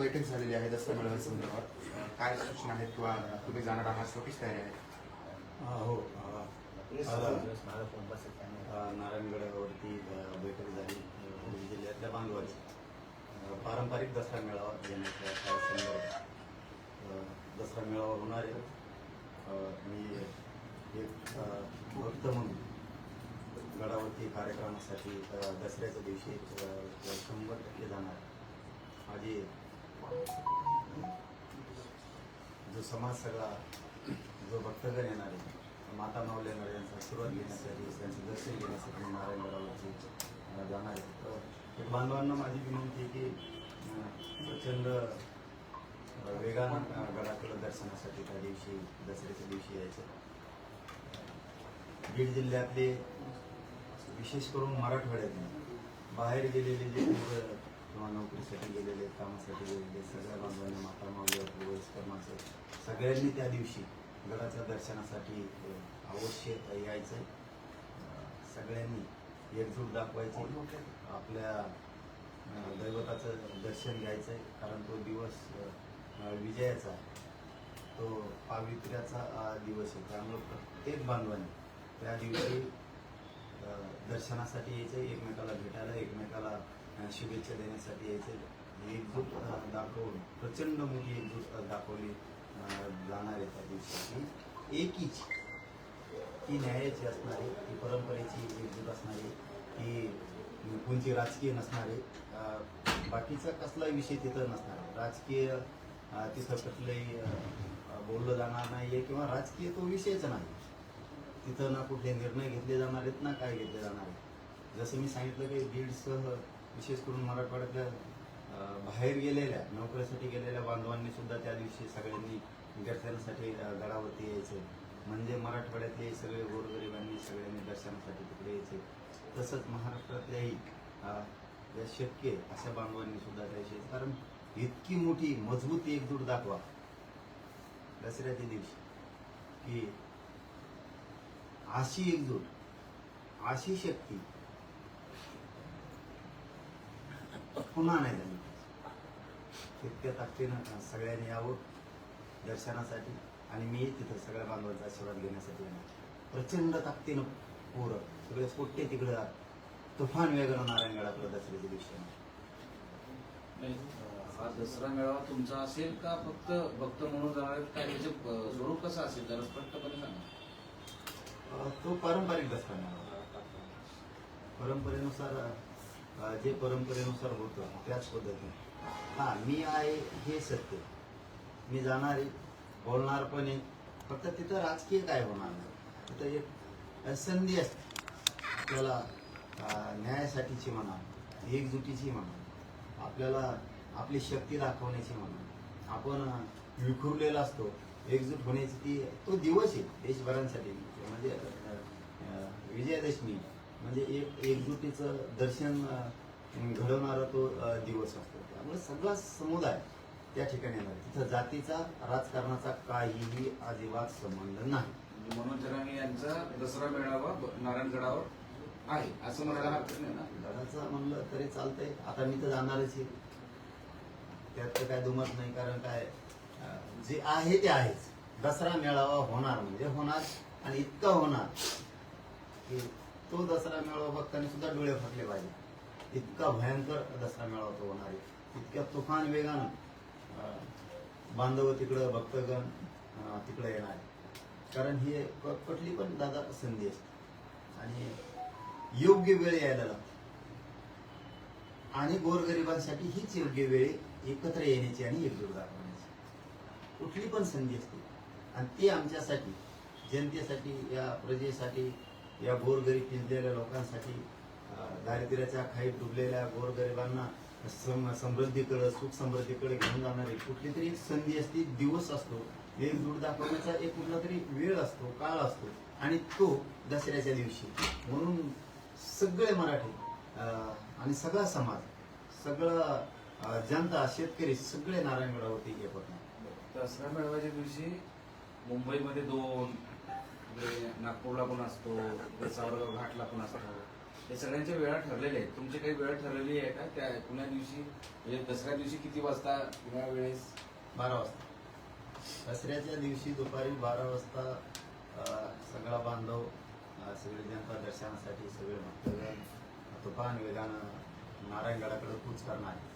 बैठक झालेली आहे दसरा मेळाव्या संदर्भात. अं, काय सूचना आहेत किंवा तुम्ही जाणार आहात स्वतःच तयारी आहे. हा, हो. नारायणगडावरती अ, बैठक झाली जिल्ह्यातल्या बांधवाची पारंपरिक दसरा मेळावा काय संदर्भात अ, दसरा मेळावा होणार आहे. मी एक भक्त म्हणून गडावरती कार्यक्रमासाठी दसऱ्याच्या दिवशी शंभर टक्के जाणार. आहे. माझी जो समाज सगळा जो भक्तगण येणार आहे माता माऊल येणार यांचा आशीर्वाद घेण्यासाठी त्यांचं दर्शन घेण्यासाठी नारायण गडावरती जाणार आहे तर एक बांधवांना माझी विनंती आहे की प्रचंड वेगानं गडाकडं दर्शनासाठी त्या दिवशी दसऱ्याच्या दिवशी यायचं. बीड जिल्ह्यातले विशेष करून मराठवाड्यातले बाहेर गेलेले जे मुलं किंवा नोकरीसाठी गेलेले कामासाठी गेलेले सगळ्या बांधवांना माता मावली वयस्कर माणसं सगळ्यांनी त्या दिवशी गडाच्या दर्शनासाठी अवश्य यायचं आहे सगळ्यांनी एकजूट दाखवायची आपल्या दैवताचं दर्शन घ्यायचं आहे कारण तो दिवस विजयाचा तो पावित्र्याचा दिवस आहे. त्यामुळे प्रत्येक बांधवांनी त्या दिवशी दर्शनासाठी यायचं एकमेकाला भेटायला एकमेकाला शुभेच्छा देण्यासाठी यायचे एकजूट दाखवून प्रचंड मुली एकजूट दाखवली जाणार आहे त्या दिवशी एकीच एकीची ती न्यायाची असणारी ती परंपरेची एकजूट असणारी ती कोणती राजकीय नसणारे बाकीचा कसलाही विषय तिथं नसणार. राजकीय तिथं कुठलंही बोललं जाणार नाही आहे किंवा राजकीय तो विषयच नाही. तिथं ना कुठले निर्णय घेतले जाणार आहेत ना काय घेतले जाणार आहे जसं मी सांगितलं की बीडसह विशेष करून मराठवाड्यातल्या बाहेर गेलेल्या नोकऱ्यासाठी गेलेल्या बांधवांनी सुद्धा त्या दिवशी सगळ्यांनी दर्शनासाठी गडावरती यायचे. म्हणजे मराठवाड्यातले सगळे गोरगरिबांनी सगळ्यांनी दर्शनासाठी तिकडे यायचे. तसंच महाराष्ट्रातल्याही शक्य आहे अशा बांधवांनी सुद्धा द्यायचे कारण इतकी मोठी मजबूत एकजूट दाखवा. दसऱ्याच्या दिवशी. की अशी एकजूट अशी शक्ती पुन्हा नाही झाली तितक्या ताकदीनं सगळ्यांनी यावं दर्शनासाठी आणि मी तिथं सगळ्या बांधवांचा आशीर्वाद घेण्यासाठी येणार प्रचंड ताकदीनं पोरं सगळे पोट्टे तिकडं तुफान वेगळं नारायणगडाकडे दसऱ्याच्या दिवशी हा दसरा मेळावा तुमचा असेल का फक्त भक्त म्हणून जाणार काय त्याचे स्वरूप कसं असेल जरा स्पष्टपणे सांगा तो पारंपरिक दसरा मेळावा. परंपरेनुसार जे परंपरेनुसार होतं त्याच पद्धतीने. हां मी आहे हे सत्य. मी जाणार आहे बोलणार पण आहे. फक्त तिथं राजकीय काय होणार नाही. तिथं एक संधी असते. आपल्याला न्यायासाठीची म्हणा एकजुटीची म्हणा आपल्याला आपली शक्ती दाखवण्याची म्हणा. आपण विखुरलेला असतो. एकजूट होण्याची ती तो दिवस आहे देशभरांसाठी. म्हणजे विजयादशमी. म्हणजे एक एकजुटीचं दर्शन घडवणारा तो दिवस असतो. त्यामुळे सगळा समुदाय त्या ठिकाणी येणार आहे. तिथं जातीचा राजकारणाचा काहीही अजिबात संबंध नाही. म्हणजे मनोज जरांगे यांचा दसरा मेळावा नारायणगडावर आहे असं म्हणायला हरकत नाही ना? गडाचं म्हणलं तरी चालतंय. आता मी तर जाणारच आहे. त्यात काय दुमत नाही कारण काय जे आहे ते आहेच. दसरा मेळावा होणार म्हणजे होणार आणि इतका होणार की तो दसरा मेळावा भक्तांनी सुद्धा डोळे फाटले पाहिजे. इतका भयंकर दसरा मेळावा तो होणार आहे. इतक्या तुफान वेगानं बांधव तिकडं भक्तगण तिकडं येणार कारण ही कुठली पण दादा संधी असते. आणि योग्य वेळ यायला लागते. आणि गोरगरिबांसाठी हीच योग्य वेळ एकत्र येण्याची आणि एकजूट दाखवण्याची कुठली पण संधी असते. आणि ती आमच्यासाठी जनतेसाठी या प्रजेसाठी या गोरगरीब पिंजलेल्या लोकांसाठी दारिद्र्याच्या खाईत डुबलेल्या गोरगरिबांना सम समृद्धीकडे सुख समृद्धीकडे घेऊन जाणारी कुठली तरी संधी असते दिवस असतो. एकजूट दाखवण्याचा एक कुठला तरी वेळ असतो काळ असतो. आणि तो दसऱ्याच्या दिवशी. म्हणून सगळे मराठी आणि सगळा समाज सगळं जनता शेतकरी सगळे नारायणगडावरती हे होत दसरा मेळाव्याच्या दिवशी मुंबईमध्ये दोन इकडे नागपूरला पण असतो सावरगाव घाटला पण असतो. हे सगळ्यांच्या वेळा ठरलेल्या आहेत. तुमची काही वेळ ठरलेली आहे का? त्या पुण्या दिवशी म्हणजे दसऱ्या दिवशी किती वाजता पुण्या वेळेस? बारा वाजता. दसऱ्याच्या दिवशी दुपारी बारा वाजता सगळा बांधव सगळे जनता दर्शनासाठी सगळे भक्तगण तुफान वेगानं नारायणगडाकडे कूच करणार आहे.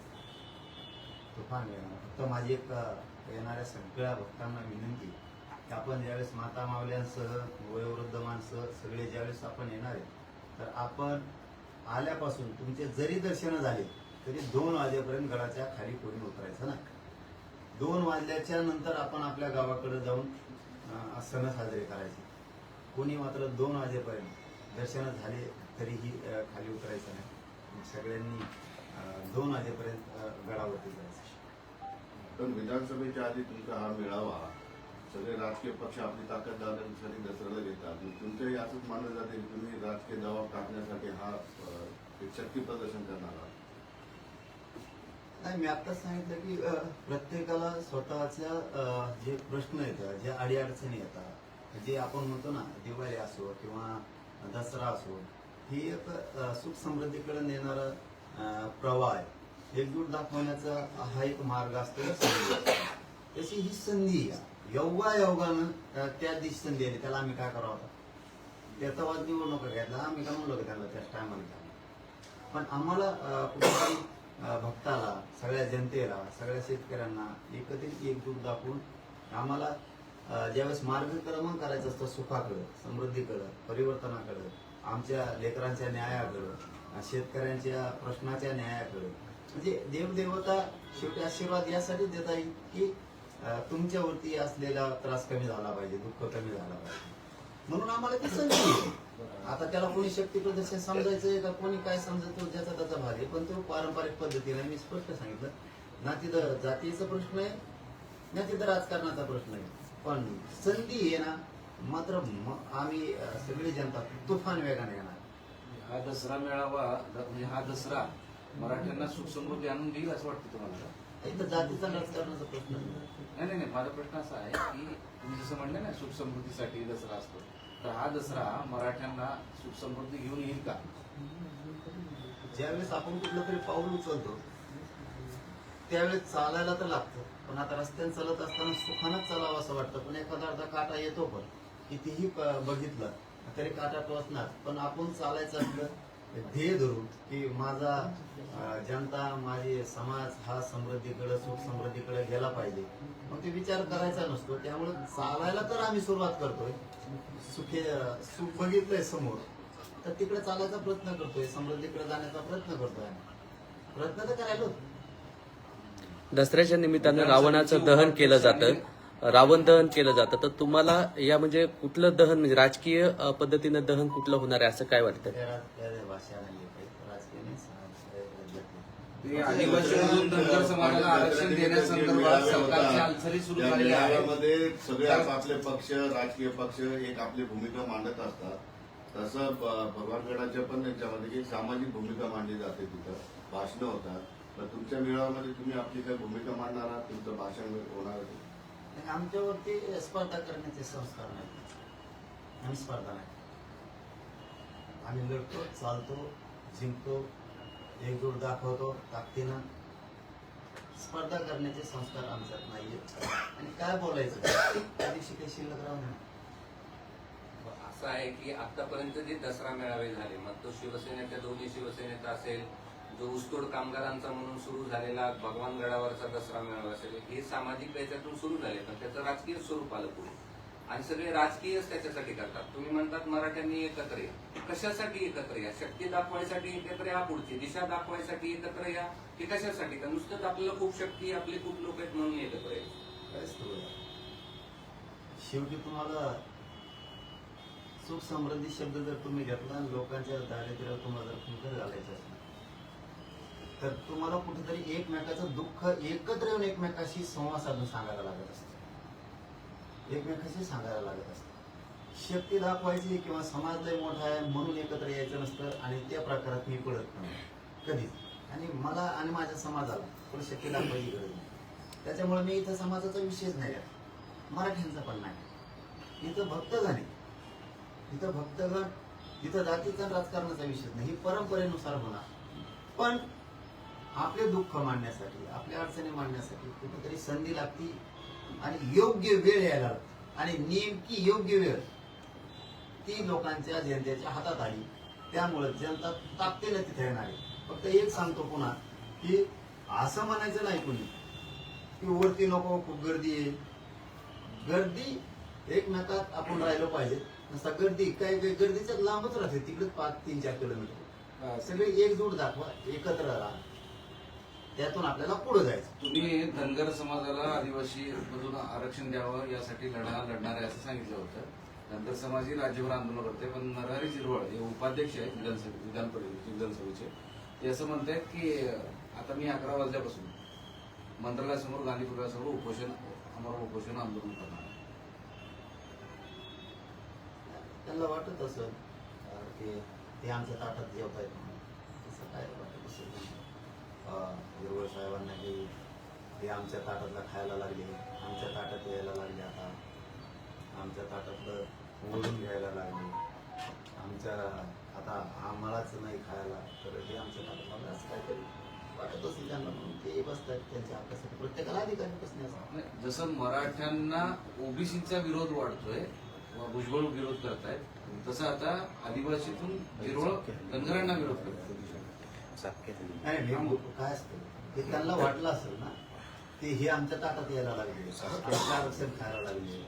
तुफान वेगानं. फक्त माझी एक येणाऱ्या सगळ्या भक्तांना विनंती की आपण ज्यावेळेस माता मावल्यांसह वयोवृद्ध माणसं सगळे ज्यावेळेस आपण येणार आहे तर आपण आल्यापासून तुमचे जरी दर्शन झाले तरी दोन वाजेपर्यंत गडाच्या खाली कोणी उतरायचं नाही. दोन वाजल्याच्या नंतर आपण आपल्या गावाकडे जाऊन सण साजरे करायचे. कोणी मात्र दोन वाजेपर्यंत दर्शन झाले तरीही खाली उतरायचं नाही. सगळ्यांनी दोन वाजेपर्यंत गडावरती जायचं. पण विधानसभेच्या आधी तुमचा हा मेळावा सगळे राजकीय पक्ष आपली ताकद दाखवण्यासाठी दसऱ्याला घेतात तुमचंही असंच मानलं जाते की तुम्ही राजकीय दबाव टाकण्यासाठी हा एक शक्ती प्रदर्शन करणार आहात. नाही मी आत्ताच सांगितलं की प्रत्येकाला स्वतःच्या जे प्रश्न येतात जे अडीअडचणी येतात जे आपण म्हणतो ना दिवाळी असो किंवा दसरा असो ही एक सुख समृद्धीकडे नेणारा प्रवाह आहे. एकजूट दाखवण्याचा हा एक मार्ग असतो. तशी ही संधी आहे. योगा योगानं त्या दिसून संधी त्याला आम्ही काय करावं आता? त्याचा वाद निवडणुका घेतला. आम्ही काय म्हणलो त्याला? त्याच टायमाला पण आम्हाला कुठेतरी भक्ताला सगळ्या जनतेला सगळ्या शेतकऱ्यांना एकत्रित एकजूट दाखवून आम्हाला ज्यावेळेस मार्गक्रमण करायचं असतं सुखाकडं समृद्धीकडं परिवर्तनाकडं आमच्या लेकरांच्या न्यायाकडं शेतकऱ्यांच्या प्रश्नाच्या न्यायाकडं म्हणजे देवदेवता शेवटी आशीर्वाद यासाठी देता येईल की तुमच्यावरती असलेला त्रास कमी झाला पाहिजे दुःख कमी झाला पाहिजे. म्हणून आम्हाला ती संधी. आता त्याला कोणी शक्ती प्रदर्शन समजायचंय का कोणी काय समजतो ज्याचा त्याचा भाग आहे. पण तो पारंपरिक पद्धतीने मी स्पष्ट सांगितलं. ना तिथं जातीचा प्रश्न आहे ना तिथं राजकारणाचा प्रश्न आहे. पण संधी आहे ना मात्र आम्ही सगळी जनता तुफान वेगाने येणार. हा दसरा मेळावा म्हणजे हा दसरा मराठ्यांना सुख समृद्धी आणून देईल असं वाटतं तुम्हाला? इथं जातीचा राजकारणाचा प्रश्न नाही. नाही नाही. माझा प्रश्न असा आहे की तुम्ही जसं म्हणलं ना सुख समृद्धीसाठी दसरा असतो. तर हा दसरा मराठ्यांना सुख समृद्धी घेऊन येईल का? ज्यावेळेस आपण कुठलं तरी पाऊल उचलतो त्यावेळेस चालायला तर लागतं. पण आता रस्त्याने चालत असताना सुखानच चालावं असं वाटतं. पण एखादा अर्धा काटा येतो पण. कितीही बघितलं तरी काटा टोचणार. पण आपण चालायचं असलं ध्येय धरून की माझा जनता माझे समाज हा समृद्धीकडे सुख समृद्धीकडे गेला पाहिजे. मग ते विचार करायचा नसतो. त्यामुळे चालायला तर आम्ही सुरुवात करतोय. सुखे सुख बघितलंय समोर. तर तिकडे चालायचा प्रयत्न करतोय. समृद्धीकडे जाण्याचा प्रयत्न करतोय प्रयत्न तर करायलो दसऱ्याच्या निमित्तानं रावणाचं दहन केलं जातं. रावण दहन केलं जातं. तर तुम्हाला या म्हणजे कुठलं दहन म्हणजे राजकीय पद्धतीनं दहन कुठलं होणार आहे असं काय वाटतं. ते आदिवासीमधून धनगर समाजाला आरक्षण देण्यासंदर्भात सरकारची हालचाली सुरू सगळे आपापले पक्ष राजकीय पक्ष एक आपली भूमिका मांडत असतात. तसं भगवानगडाच्या पण याच्यामध्ये एक सामाजिक भूमिका मांडली जाते तिथं. भाषणं होतात. तर तुमच्या मेळाव्यामध्ये तुम्ही आपली काही भूमिका मांडणार आहात? तुमचं भाषण होणार आहे? आणि आमच्यावरती स्पर्धा करण्याचे संस्कार नाही. आम्ही स्पर्धा नाही. आम्ही लढतो चालतो जिंकतो एकजूट दाखवतो ताकदीनं. स्पर्धा करण्याचे संस्कार आमच्यात नाहीये आणि काय बोलायचं? त्या दिवशी काही शिल्लक राहणार असं आहे की आतापर्यंत जे दसरा मेळावे झाले मग तो शिवसेनेच्या दोन्ही शिवसेनेचा असेल जो ऊसतोड कामगारांचा म्हणून सुरू झालेला भगवान गडावरचा दसरा मेळावा असेल हे सामाजिक याच्यातून सुरू झाले पण त्याचं राजकीय स्वरूप आलं पुढे. आणि सगळे राजकीयच त्याच्यासाठी करतात. तुम्ही म्हणतात मराठ्यांनी एकत्र या. कशासाठी एकत्र या? शक्ती दाखवायसाठी एकत्र या पुढची दिशा दाखवायसाठी एकत्र या? की कशासाठी? का नुसतंच आपल्याला खूप शक्ती आपले खूप लोक आहेत म्हणून एकत्र या. शेवटी तुम्हाला सुख समृद्धी शब्द जर तुम्ही घेतला लोकांच्या दारिद्र्यावर तुम्हाला जर फुंकर घालायचं तर तुम्हाला कुठेतरी एकमेकाचं दुःख एकत्र येऊन एकमेकाशी संवाद साधून सांगायला लागत असत. एकमेकाशी सांगायला लागत असत. शक्ती दाखवायची किंवा समाज लय मोठा आहे म्हणून एकत्र यायचं नसतं आणि त्या प्रकारात मी पडत नाही. कधीच. आणि मला आणि माझ्या समाजाला थोडी शक्ती दाखवायची गरज नाही. त्याच्यामुळे मी इथं समाजाचा विषयच नाही आहे. मराठ्यांचा पण नाही. इथं भक्तगण आहे इथं भक्तगण इथं जातीचा राजकारणाचा विषय नाही. ही परंपरेनुसार होणार पण आपले दुःख मांडण्यासाठी आपल्या अडचणी मांडण्यासाठी कुठेतरी संधी लागती आणि योग्य वेळ यायला लागते. आणि नेमकी योग्य वेळ ती लोकांच्या जनतेच्या हातात आली. त्यामुळे जनता ताकदीने तिथे येणार आहे. फक्त एक सांगतो पुन्हा की असं म्हणायचं नाही कोणी की वरती नको खूप गर्दी आहे. गर्दी एकमेकात आपण राहिलो पाहिजे. नसता गर्दी काय काय गर्दीच्या लांबच राहते. तिकडे पाच तीन चार किलोमीटर. सगळे एकजूट दाखवा एकत्र राहा. त्यातून आपल्याला पुढे जायचं. तुम्ही धनगर समाजाला आदिवासी मधून आरक्षण द्यावं यासाठी लढा लढणार आहे असं सांगितलं होतं. धनगर समाज ही राज्यभर आंदोलन करते पण नरहरी जिरवळ हे उपाध्यक्ष आहेत विधानसभे विधान परिषदेचे विधानसभेचे. ते असं म्हणतायत की आता मी अकरा वाजल्यापासून मंत्रालयासमोर गांधी पुतळ्यासमोर उपोषण आम्हाला उपोषण आंदोलन करणार आहे. त्यांना वाटत असेल अं, की ते आमच्या ताटात जेवत आहेत म्हणून. तसं काय वाटत असेल? हिरवळ साहेबांना की ते आमच्या ताटातला खायला लागले आमच्या ताटात यायला लागले आता. आमच्या ताटातलं ओढून घ्यायला लागले. आमच्या आता आम्हालाच नाही खायला तर हे आमच्या ताटातला असं काहीतरी वाटत असेल त्यांना म्हणून. ते बसतात त्यांच्या अभ्यासात प्रत्येकाला अधिकारी बसण्याचा नाही, जसं मराठ्यांना ओबीसीचा विरोध वाढतोय भुजबळ विरोध करतायत तसं आता आदिवासीतून जिरवळ धनगरांना विरोध करतात नाही नाही, हे काय असतं? ते त्यांना वाटलं असेल ना ते हे आमच्या ताटात यायला लागले. आरक्षण खायला लागले.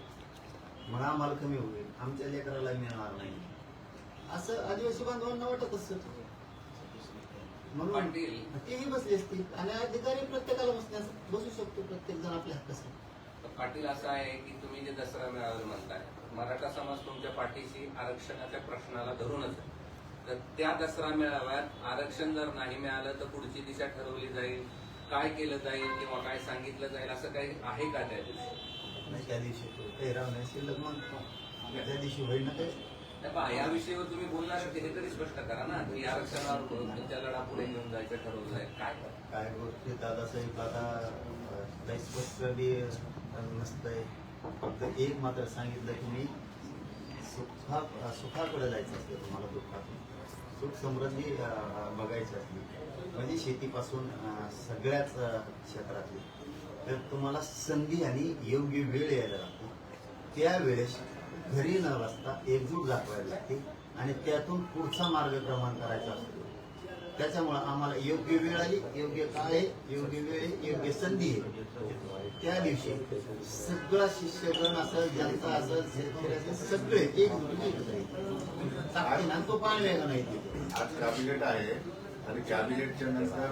मग आम्हाला कमी होईल. आमच्या लेकराला मिळणार नाही. असं आदिवासी बांधवांना वाटत असत. म्हणून. तेही बसले असतील. आणि अधिकारी प्रत्येकाला बसण्यास बसू शकतो प्रत्येक जण आपल्या हक्कासाठी. पाटील असं आहे की तुम्ही जे दसरा मेळावे म्हणताय मराठा समाज तुमच्या पाठीशी आरक्षणाच्या प्रश्नाला धरूनच आहे. तर त्या दसरा मेळाव्यात आरक्षण जर नाही मिळालं तर पुढची दिशा ठरवली जाईल. काय केलं जाईल किंवा काय सांगितलं जाईल असं काही आहे का त्या दिवशी? नाही त्या दिवशी त्या होईल ना या विषयावर तुम्ही बोलणार आहे हे तरी स्पष्ट करा ना. की आरक्षणावर तुमच्या लढा पुढे घेऊन जायचं ठरवलं जाईल काय काय गोष्टी दादासाहेब आता स्पष्ट नसतंय. फक्त एक मात्र सांगितलं की मी सुखा सुखाकडे जायचं असते तुम्हाला दुःखातून. सुख समृद्धी बघायची असली. म्हणजे शेतीपासून सगळ्याच क्षेत्रातली. तर तुम्हाला संधी आणि योग्य वेळ यायला लागते. त्यावेळेस घरी न बसता एकजूट दाखवायला लागते आणि त्यातून पुढचा मार्गक्रमण करायचा असतो. त्याच्यामुळं आम्हाला योग्य वेळ आली योग्य काळ आहे योग्य वेळ आहे योग्य संधी आहे. त्या दिवशी सगळा शिष्यगण असेल जनता असेल शेतकरी असेल सगळे एक तो पाणी वेगळा नाही आज कॅबिनेट आहे आणि कॅबिनेटच्या नंतर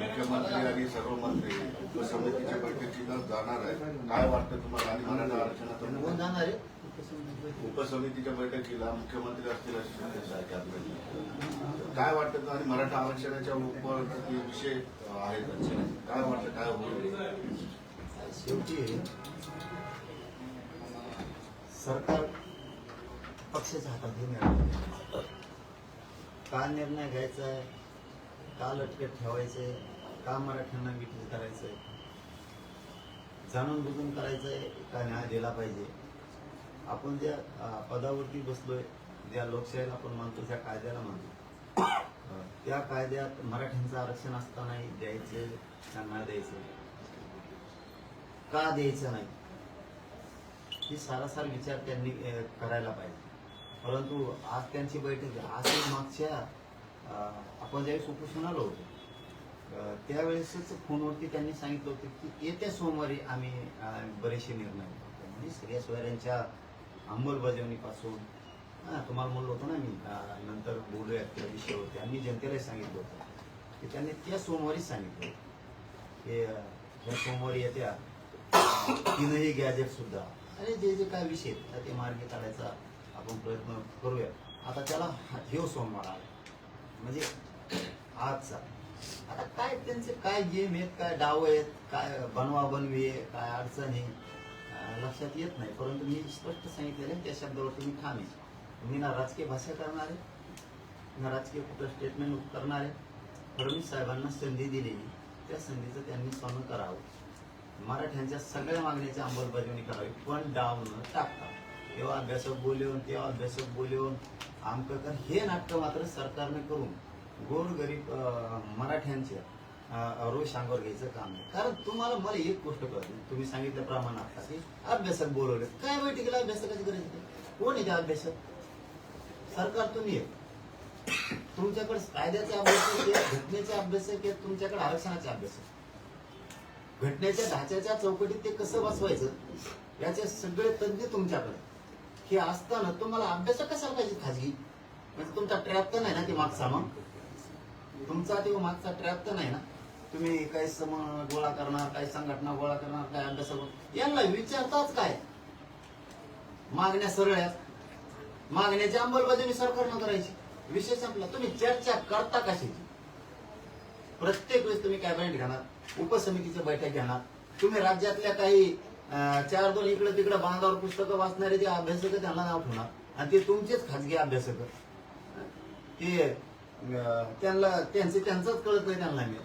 मुख्यमंत्री आणि सर्व मंत्री उपसमितीच्या बैठकीला जाणार आहे काय वाटतं तुम्हाला? आणि मराठा कोण आरक्षणाचा जाणार आहे? उपसमितीच्या बैठकीला मुख्यमंत्री असतील अशी शक्यता आहे कॅबिनेट काय वाटतं आणि मराठा आरक्षणाच्या उपर विषय आहेत काय वाटतं? काय होईल? शेवटी सरकार पक्षाच्या हातात हे निर्णय का निर्णय घ्यायचा आहे? का लटकत ठेवायचंय का मराठ्यांना विक्री करायचंय? जाणून बुजून करायचंय? का न्याय दिला पाहिजे? आपण ज्या पदावरती बसलोय ज्या लोकशाहीला आपण मानतो त्या कायद्याला मानतो. त्या कायद्यात मराठ्यांचं आरक्षण असतानाही द्यायचं त्यांना द्यायचं? का द्यायचं नाही? ही सारासार विचार त्यांनी करायला पाहिजे. परंतु आज त्यांची बैठक आज मागच्या अं, आपण ज्यावेळेस उपोषण आलो होतो त्यावेळेसच फोनवरती त्यांनी सांगितलं होतं की येत्या सोमवारी आम्ही बरेचसे निर्णय म्हणजे श्रेयस अंमलबजावणीपासून. हा तुम्हाला म्हणलं होतं ना मी नंतर बोलूयात त्या विषयावरती आम्ही जनतेलाही सांगितलं होतं. की त्यांनी त्या सोमवारीच सांगितलं की या सोमवारी येत्या तीनही गॅजेट सुद्धा. आणि जे जे काय विषय आहेत, त्या ते मार्गी काढायचा आपण प्रयत्न करूया. आता त्याला हे ह्यो सोमवार आला म्हणजे आजचा. आता काय त्यांचे काय गेम आहेत काय डाव आहेत काय बनवा बनवी आहे काय अडचण आहे? लक्षात येत नाही. परंतु मी स्पष्ट सांगितलेलं आहे त्या शब्दावर तुम्ही ठाम मी ना राजकीय भाषा करणार आहे ना राजकीय कुठं स्टेटमेंट करणार आहे. फडणवीस साहेबांना संधी दिलेली त्या संधीचं त्यांनी स्वागत करावं. मराठ्यांच्या सगळ्या मागण्याची अंमलबजावणी करावी. पण डाव न टाकता तेव्हा अभ्यासक बोलवून तेव्हा अभ्यासक बोलवून आमकं कर हे नाटकं मात्र सरकारने करून गोरगरीब मराठ्यांच्या रोज रोष घ्यायचं काम आहे कारण तुम्हाला मला एक गोष्ट कळते. तुम्ही सांगितल्याप्रमाणे आता की अभ्यासक बोलवले. काय बैठकीला अभ्यासकाची गरज नाही कोण आहे त्या अभ्यासक सरकार तुम्ही आहे. तुमच्याकडे कायद्याचे अभ्यासक आहेत घटनेचे अभ्यासक आहेत तुमच्याकडे आरक्षणाचे अभ्यासक घटनेच्या ढाच्याच्या चौकटीत ते कसं बसवायचं? याचे सगळे तज्ज्ञ तुमच्याकडे हे असताना तुम्हाला अभ्यासक कशाला पाहिजे खाजगी? म्हणजे तुमचा ट्रॅप तर नाही ना ते मागचा मग? तुमचा ते मागचा ट्रॅप तर नाही ना? तुम्ही काही सम गोळा करणार काही संघटना गोळा करणार काय अभ्यासक यांना विचारताच काय? मागण्या सरळ आहेत. मागण्याची अंमलबजावणी सरकारनं करायची. विषय संपला. तुम्ही चर्चा करता कशाची? प्रत्येक वेळेस तुम्ही कॅबिनेट घेणार उपसमितीची बैठक घेणार. तुम्ही राज्यातल्या काही चार दोन इकडे तिकडे बांधावर पुस्तकं वाचणारे जे अभ्यासक त्यांना नाव ठेवणार. आणि ते तुमचेच खाजगी अभ्यासक. ते त्यांना त्यांचे त्यांचंच कळत नाही त्यांना. मी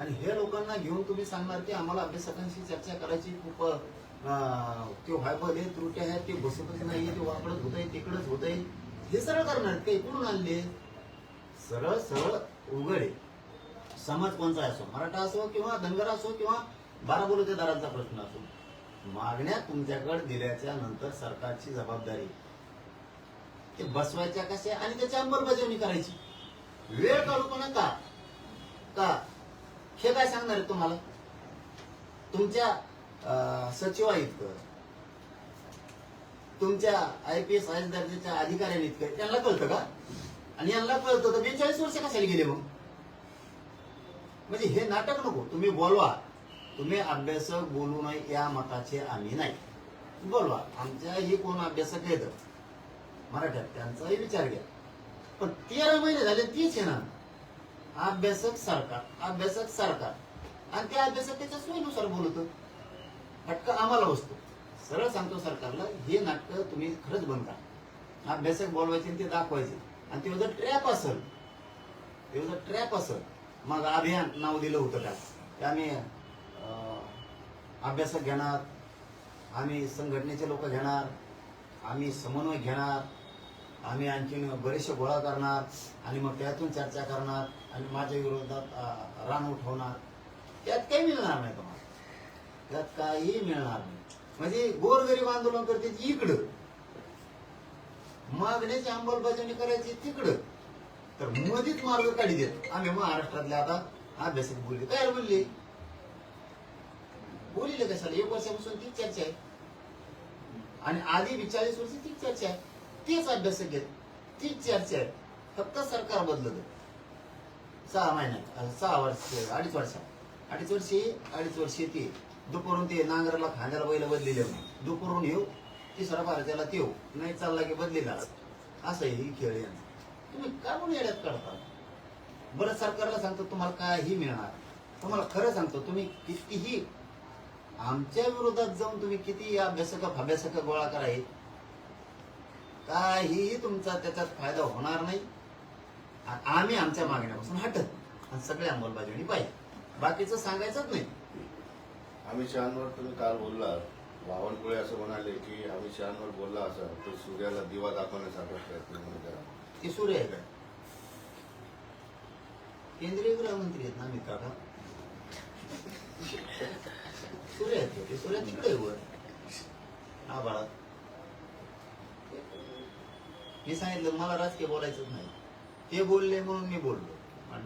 आणि हे लोकांना घेऊन तुम्ही सांगणार की आम्हाला अभ्यासकांशी चर्चा करायची खूप अं, ते व्हायबल आहे त्रुटी आहेत ते बसतच नाहीये ते वाकडत होत आहे तिकडच होत आहे हे सरळ करणार ते कोण आणले. सरळ सरळ उघड आहे. समाज कोणचा असो मराठा असो किंवा धनगर असो किंवा बारा बोलतेदारांचा प्रश्न असो मागण्या तुमच्याकडे दिल्याच्या नंतर सरकारची जबाबदारी. ते बसवायच्या कशा आणि त्याची अंमलबजावणी करायची. वेळ काढू पण का का? हे काय सांगणार आहे तुम्हाला? तुमच्या अं, सचिवाइतकं तुमच्या I P S I S दर्जाच्या अधिकाऱ्यांनी इतकं. त्यांना कळतं का? आणि यांना कळतं तर बेचाळीस वर्ष कशाला गेले मग? म्हणजे हे नाटक नको. तुम्ही बोलवा. तुम्ही अभ्यासक बोलू नये या मताचे आम्ही नाही. बोलवा. आमच्याही कोण अभ्यासक येतं मराठ्यात त्यांचाही विचार घ्या. पण तेरा महिने झाले तीच आहे ना अभ्यासक सरकार अभ्यासक सरकार. आणि ते अभ्यासक त्याच्या सोयीनुसार बोलतो. फटका आम्हाला बसतो. सरळ सांगतो सरकारला हे नाटक तुम्ही खरंच बंद करा. अभ्यासक बोलवायचे आणि ते दाखवायचे. आणि ते जर ट्रॅप असेल ते जर ट्रॅप असेल मग अभियान नाव दिलं होतं का ते आम्ही अभ्यासक घेणार आम्ही संघटनेचे लोक घेणार आम्ही समन्वय घेणार आम्ही आणखीन बरेचसे गोळा करणार आणि मग त्यातून चर्चा करणार. आणि माझ्या विरोधात रान उठवणार. त्यात काही मिळणार नाही तुम्हाला. त्यात काही मिळणार नाही. म्हणजे गोरगरीब आंदोलन करते इकडं. मागण्याची अंमलबजावणी करायची तिकडं. तर मोदीच मार्ग काढी देत. आम्ही महाराष्ट्रातले आता अभ्यासक बोलले. काय बोलले. बोलिले कशाला? एक वर्षापासून तीच चर्चा आहे. आणि आधी चाळीस वर्ष तीच चर्चा आहे. तेच अभ्यासक आहेत. तीच चर्चा आहे. फक्त सरकार बदलत सहा महिन्यात अं, सहा वर्ष अडीच वर्षात अडीच वर्षी अडीच वर्षी ते दुपारून ते नांगराला खांद्याला बैल बदलेले दुपारून येऊ तिसरा भारताला ते नाही चालला की बदली झाला. असं आहे ही खेळ आहे तुम्ही का म्हणून येड्यात काढता. बरं सरकारला सांगतो तुम्हाला काही मिळणार. तुम्हाला खरं सांगतो तुम्ही कितीही आमच्या विरोधात जाऊन तुम्ही किती अभ्यासक अभ्यासक गोळा कराय काहीही तुमचा त्याच्यात फायदा होणार नाही. आम्ही आमच्या मागण्यापासून हटत आणि सगळे अंमलबजावणी पाहिजे बाकीचं सांगायचंच नाही. अमित शहांवर तुम्ही काल बोलला बावनकुळे असं म्हणाले की अमित शहांवर बोलला असं तर सूर्याला दिवा दाखवण्याचा प्रयत्न करा. ते सूर्य आहे का केंद्रीय गृहमंत्री आहेत ना अमित काका? सूर्य आहेत ते. सूर्य तिकडे वर. आभाळात मी सांगितलं मला राजकीय बोलायचंच नाही. ते बोलले म्हणून मी बोललो.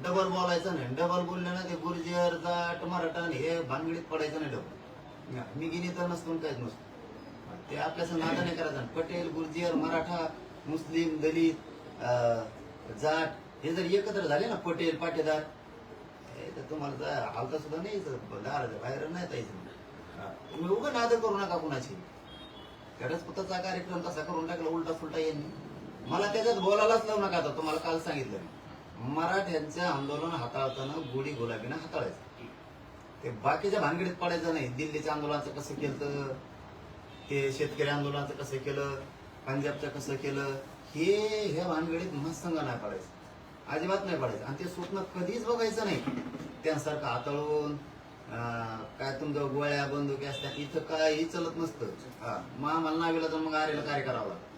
डबल बोलायचं नाही. डबल बोलले ना ते गुर्जर जाट मराठा आणि हे भानगडीत पडायचं नाही डबल. मी गिनी तर नसतो काहीच नसतो. ते आपल्या नातं नाही करायचं. पटेल गुर्जर मराठा मुस्लिम दलित जाट हे जर एकत्र झाले ना पटेल पाटेदार हे तर तुम्हाला जा- हालता सुद्धा नाही दाराच्या बाहेर नाही जायचं तुम्ही उभं नादर करू नका कुणाची. गरज पुताचा कार्यक्रम तसा करून टाकला उलटा फुलटा येईल मला त्याच्यात बोलायलाच लावू नका आता तुम्हाला काल सांगितलं मी. मराठ्यांचं आंदोलन हाताळताना गुढी गुलाबीनं हाताळायचं. ते बाकीच्या भानगडीत पडायचं नाही. दिल्लीच्या आंदोलनाचं कसं केलं? ते शेतकरी आंदोलनाचं कसं केलं? पंजाबचं कसं केलं? हे ह्या भानगडीत मस्तंग नाही पडायचं. अजिबात नाही पडायचं. आणि ते स्वप्न कधीच बघायचं नाही. त्यांसारखं हाताळून काय तुमचं गोळ्या बंदुकी असतात इथं काही चलत नसतं. हा मग आम्हाला नावीला तर मग आरेला कार्य करावं लागतं.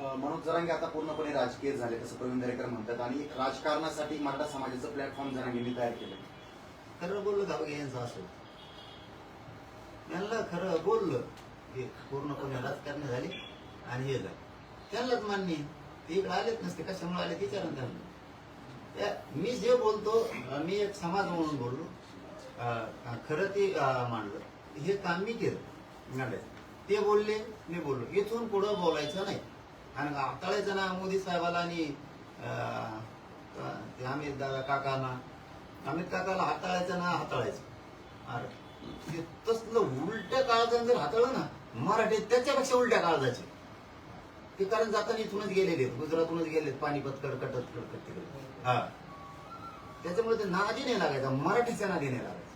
मनोज जरांगे आता पूर्णपणे राजकीय झाले असं प्रवीण दरेकर म्हणतात. आणि राजकारणासाठी मराठा समाजाचं प्लॅटफॉर्म जरांगेंनी तयार केलं. खरं बोललं का यांचं असं. यांना खरं बोललं हे पूर्णपणे राजकारण झाले आणि हे झालं. त्यांनाच मान्य ते इकडे आलेच नसते कशामुळे आले विचारा त्यांना. त्या- मी जे बोलतो मी एक समाज म्हणून बोललो. खरं ते मांडलं. हे काम मी केलं. ते बोलले मी बोललो. इथून पुढं बोलायचं नाही. आणि हाताळायचं ना मोदी साहेबाला आणि अं, ते अमित दादा काकांना. अमित काकाला हाताळायचं ना हाताळायचं. अरे ते तसलं उलट्या काळजाने जर हाताळलं ना मराठी त्याच्यापेक्षा उलट्या काळजाचे. ते कारण जाताना इथूनच गेलेले आहेत गुजरातूनच गेलेत पाणीपत कडकटत कडकट तिकडे. हा. त्याच्यामुळे ते नादी नाही लागायचा मराठीच्या नादी नाही लागायचा.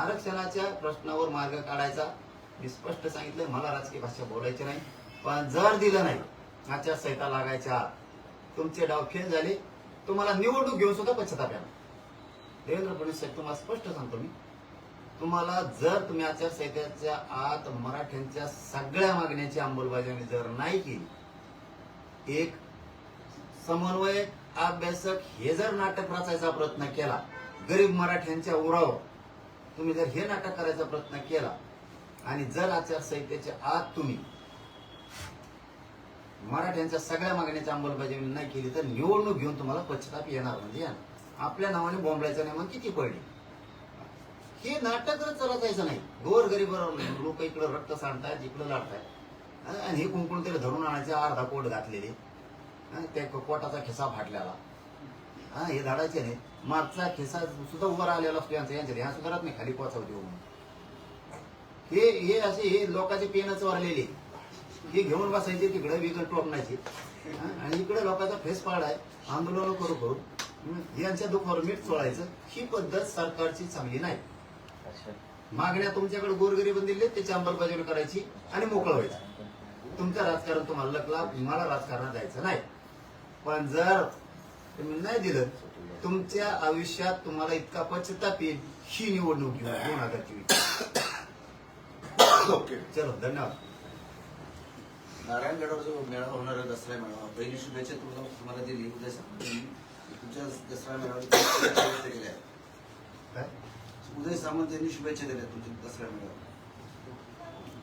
आरक्षणाच्या प्रश्नावर मार्ग काढायचा. मी स्पष्ट सांगितलं मला राजकीय भाषा बोलायची नाही. पण जर दिलं नाही आचारसंहिता लागायच्या आत तुमचे डाव फेल झाले तुम्हाला निवडणूक घेऊन सुद्धा पश्चाताप येणार. देवेंद्र फडणवीस साहेब तुम्हाला स्पष्ट सांगतो मी. तुम्हाला जर तुम्ही आचारसंहितेच्या आत मराठ्यांच्या सगळ्या मागण्याची अंमलबजावणी जर नाही केली एक समन्वयक अभ्यासक हे जर नाटक रचायचा प्रयत्न केला गरीब मराठ्यांच्या उरावर तुम्ही जर हे नाटक करायचा प्रयत्न केला आणि जर आचारसंहितेच्या आत तुम्ही मराठ्यांच्या सगळ्या मागण्याची अंमलबजावणी नाही केली तर निवडणूक घेऊन तुम्हाला पश्चाताप येणार म्हणजे या. आपल्या नावाने बॉम्बलायचं नाही मग किती पडली? हे नाटकच रचायचं नाही. गोर गरीब लोक इकडे रक्त सांडतायत इकडे लाडतायत. आणि हे कुंकुण तरी धरून आणायचे अर्धा कोट घातलेले. त्या कोटाचा खिसा फाटलेला. हा? हे धाडायचे नाही. मागचा खिसा सुद्धा उभा राहिलेला असतो यांचा. यांच्या ह्या सुधारत नाही. खाली पोचवते म्हणून. हे हे असे हे लोकांचे पेनच वारलेले. हे घेऊन बसायचे तिकडे विकत टोपणायचे. हं, आणि इकडे लोकांचा फेस पाडाय आंदोलन करू करू हं, यांच्या दुखावर मीठ चोळायचं ही पद्धत सरकारची चांगली नाही. मागण्या तुमच्याकडे गोरगरीब दिले त्याची अंमलबजावणी करायची आणि मोकळं व्हायचं. तुमचं राजकारण तुम्हाला लकला मला राजकारणात जायचं नाही. पण जर तुम्ही नाही दिलं तुमच्या आयुष्यात तुम्हाला इतका पश्चाताप येईल ही निवडणूक घेऊन दोन हजार चोवीस ओके. चलो धन्यवाद. नारायणगडावर जो मेळावा होणार आहे दसरा मेळावा. पहिली शुभेच्छा तुम्हाला तुम्हाला दिली. उद्या तुमच्या दसरा शुभेच्छा दिल्या. उदय सामंत यांनी शुभेच्छा दिल्या तुमच्या दसरा मेळाव्यात.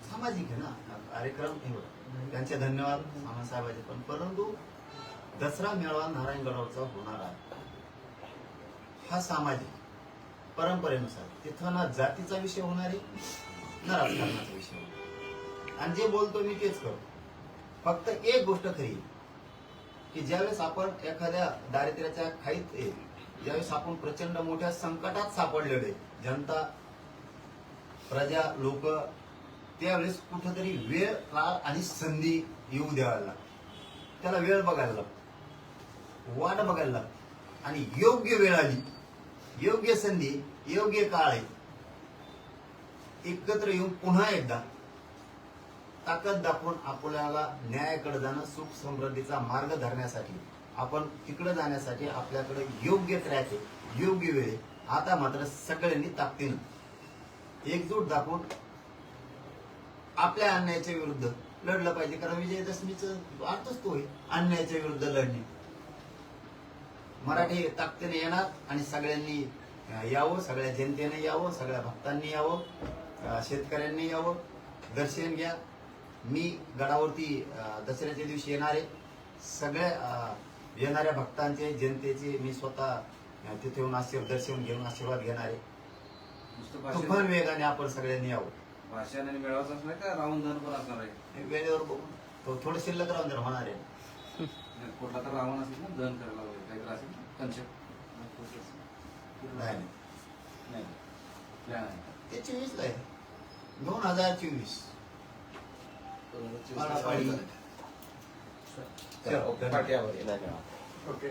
सामाजिक आहे ना? हा कार्यक्रम. त्यांचे धन्यवाद सामंत साहेबांचे पण. परंतु दसरा मेळावा नारायणगडावरचा होणार आहे. हा सामाजिक परंपरेनुसार तिथं ना जातीचा विषय होणार आहे ना राजकारणाचा विषय होणार. आणि जे बोलतो मी तेच करतो. फक्त एक गोष्ट खरी की ज्यावेळेस आपण एखाद्या दारिद्र्याच्या खाईत येईल ज्यावेळेस आपण प्रचंड मोठ्या संकटात सापडलेले जनता प्रजा लोक त्यावेळेस कुठंतरी वेळ काळ आणि संधी येऊ द्यायला लागते. त्याला वेळ बघायला लागतो वाट बघायला लागते. आणि योग्य वेळ आली योग्य संधी योग्य काळ आहे एकत्र येऊन पुन्हा एकदा ताकद दाखवून आपल्याला न्यायाकडे जाणं सुख समृद्धीचा मार्ग धरण्यासाठी आपण तिकडे जाण्यासाठी आपल्याकडे योग्य ट्रॅक आहे योग्य वेळ आता मात्र सगळ्यांनी ताकदीनं एकजूट दाखवून आपल्या अन्यायाच्या विरुद्ध लढलं पाहिजे. कारण विजयदशमीचं अर्थच तो आहे अन्यायाच्या विरुद्ध लढणे. मराठी ताकदीने येणार आणि सगळ्यांनी यावं सगळ्या जनतेने यावं सगळ्या भक्तांनी यावं शेतकऱ्यांनी यावं. दर्शन घ्या. मी गडावरती दसऱ्याच्या दिवशी येणार सगळ्या येणाऱ्या भक्तांचे जनतेचे मी स्वतः तिथे येऊन आशीर्वाद दर्शन घेऊन आशीर्वाद घेणार. तुफान वेगाने आपण सगळ्यांनी यावं भाषण आणि मेळावाच असणार का? रावण दहन पण असणार आहे. वेळेवर बघून तो थोडं शिल्लक राहून जर होणार आहे. कुठला तर रावण असेल ना दहन करायला वगैरे काहीतरी असेल कन्सेप्ट नाही. नाही. नाही. ते चोवीस आहे. दोन हजार चोवीस. चला, चलो, पाट्यावर ओके।